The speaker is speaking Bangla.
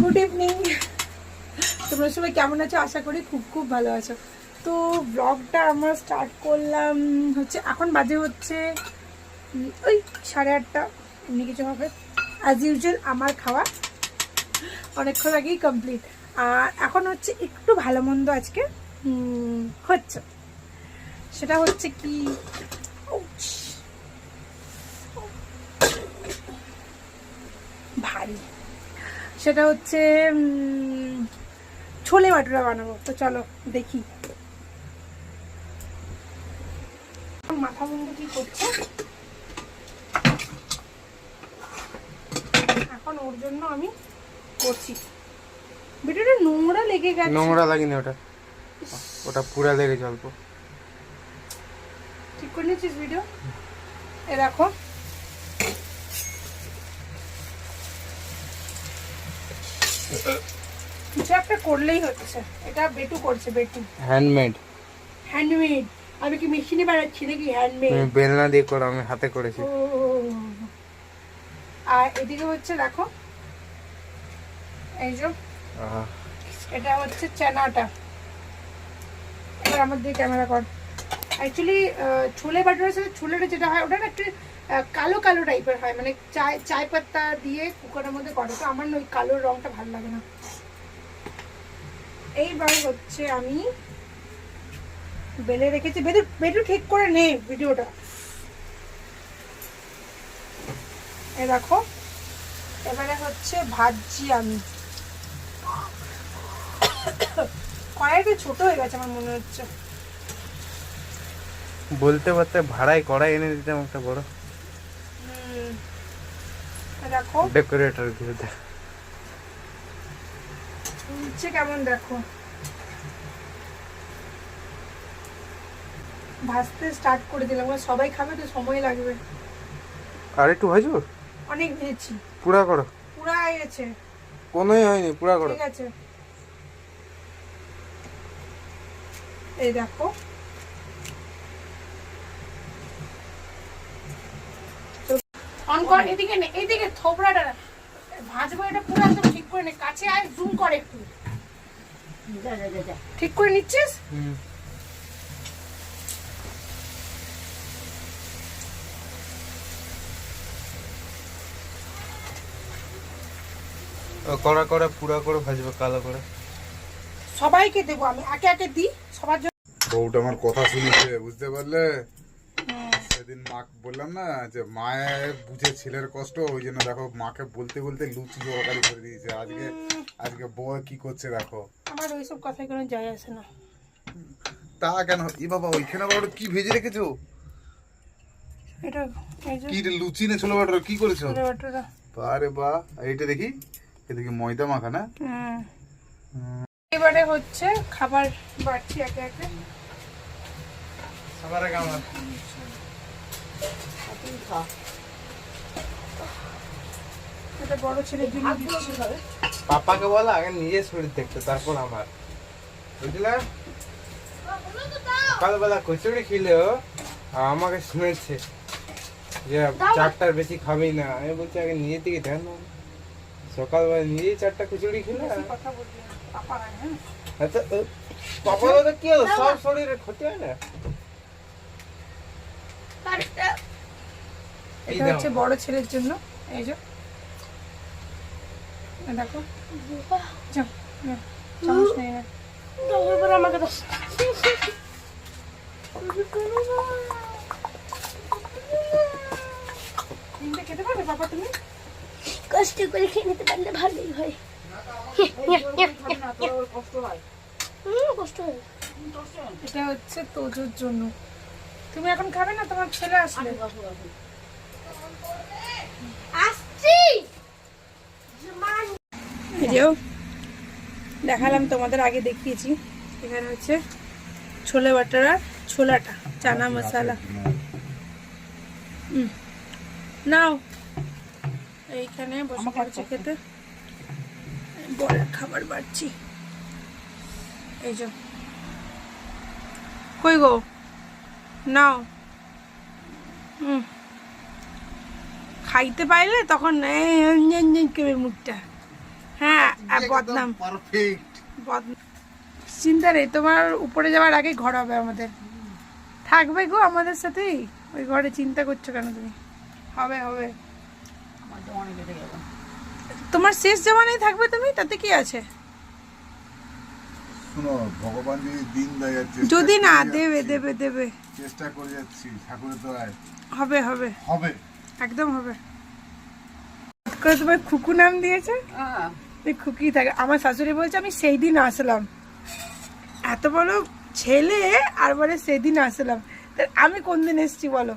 গুড ইভিনিং তোমরা সবাই কেমন আছো? আশা করি খুব খুব ভালো আছো। তো ব্লগটা আমরা স্টার্ট করলাম হচ্ছে এখন বাজে হচ্ছে, ওই সাড়ে আটটা, এমনি কিছু হবে। অ্যাজ ইউজুয়াল আমার খাওয়া অনেকক্ষণ আগেই কমপ্লিট আর এখন হচ্ছে একটু ভালো মন্দ আজকে হচ্ছে। সেটা হচ্ছে কি সেটা হচ্ছে ছোলে বাটুরা বানাবো। তো চলো দেখি। মাথা মুন্ডু কি করছে? এখন ওর জন্য আমি করছি। ভিডিওটা নোংরা লেগে গেছে। নোংরা লাগেনি ওটা। ওটা পুরা লেগেছে অল্প। ঠিক করে নিয়েছিস ভিডিও এ দেখো। কিছু একটা করলেই হচ্ছে। এটা বেটু করছে বেটু। হ্যান্ডমেড হ্যান্ডমেড আমি কি মেশিনে বানাচ্ছি নাকি? হ্যান্ডমেড তুমি বেলনা দিয়ে করো আমি হাতে করেছি। আর এদিকে হচ্ছে দেখো এই যে এটা হচ্ছে চানাটা। এবার আমার দিকে ক্যামেরা কর। অ্যাকচুয়ালি ছোলে বাটারের সাথে ছোলেটা যেটা হয়, ওটা একটু কালো কালো টাইপের হয়। মানে চায় চায় পাতা দিয়ে কুকারের মধ্যে করে। তো আমার ওই কালো রঙটা ভালো লাগে না। এইবার হচ্ছে আমি বেলে রেখেছি। বেদু বেদু ঠিক করে নে ভিডিওটা। এ দেখো, এবারে হচ্ছে ভাজছি আমি। কড়াইটা ছোট হয়ে গেছে আমার মনে হচ্ছে। বলতে বলতে ভাড়ায় কড়াই এনে দিতাম একটা বড়। ডেকোরেটর দিয়ে নিচে কেমন দেখো? ভাজতে স্টার্ট করে দিলাম। সবাই খাবে তো সময় লাগবে। আর একটু ভাজবো? অনেক ভেজেছি। পুরা করো। পুরা হয়ে গেছে। কোনোই হয়নি পুরা করো। ঠিক আছে। এই দেখো। অন কর এদিকে নে এদিকে থোবড়াটা। ভাজবো এটা পুরো একদম ঠিক করে নে কাছে আয় জুম কর একটু। ঠিক করে নিচ্ছিস? হুম। ও, কড়া কড়া পুরা করে ভাজবো কালো করে। সবাইকে দেবো আমি একে একে দিই সবার জন্য। বউটা আমার কথা শুনেছে বুঝতে পারলে? সেদিন মা বললাম না যে মায়ের বুঝে ছেলের কষ্ট ওই জন্য দেখো মাকে বলতে বলতে লুচি তরকারি করে দিয়েছে। আজকে আজকে বউ কি করছে দেখো। আমার ওইসব কথায় কোনো যায় আসে না। তা কেন? ই বাবা ওইখানে আবার কি ভেজে রেখেছো? এটা কি রে লুচি না ছোলো বাটার? কি করেছ? আরে বা এইটা দেখি এদিকে ময়দা মাখা না? এবারে হচ্ছে খাবার বাড়ছি একে একে। সবার আগে আমার। এটা বড় ছেলের জন্য দিচ্ছি পাপাকে বলো আগে নিজে শরীর দেখতে তারপর আমার। বুঝলে? সকালবেলা কচুরি খেলেও আমাকে শুনেছে যে চারটার বেশি খাবি না। আমি বলছি আগে নিজের থেকে ধ্যান সকালবেলা নিজেই চারটা খিচুড়ি খেলে। পাপা হ্যাঁ? আচ্ছা, তো কি হলো? সব শরীরে ক্ষতি হয় না এই এটা। হচ্ছে বড় ছেলের জন্য। এই যে। দেখো। আমাকে খেতে পারবে তুমি? কষ্ট করে খেয়ে নিতে পারলে ভালোই হয়। কষ্ট হয় এটা হচ্ছে তোজোর জন্য। তুমি এখন খাবে না? তোমার ছেলে আসলে। ভিডিও দেখালাম তোমাদের আগে দেখিয়েছি এখানে হচ্ছে ছোলে বাটারা ছোলাটা চানা মশলা। নাও এইখানে বসে পড়েছে খেতে বড় খাবার বাড়ছি এই যে কই গো নাও হুম খাইতে পাইলে তখন করে মুখটা হ্যাঁ আর বদনাম। পারফেক্ট বদনাম। চিন্তা নেই তোমার উপরে যাওয়ার আগে ঘর হবে আমাদের। থাকবে গো আমাদের সাথেই। ওই ঘরে চিন্তা করছ কেন তুমি? হবে হবে। তোমার শেষ জমানেই থাকবে তুমি? তাতে কি আছে? শোনো ভগবান যদি দিন দেয় যদি না দেবে দেবে দেবে। চেষ্টা করে যাচ্ছি ঠাকুরের দয়ায় হবে হবে। হবে। একদম হবে। করে তোমার খুকু নাম দিয়েছে? এই খুকি থাকে। আমার শাশুড়ি বলছে, আমি সেই দিন আসলাম। এত বড় ছেলে, আর বলে, সেদিন আসলাম। আমি কোন দিন এসছি বলো?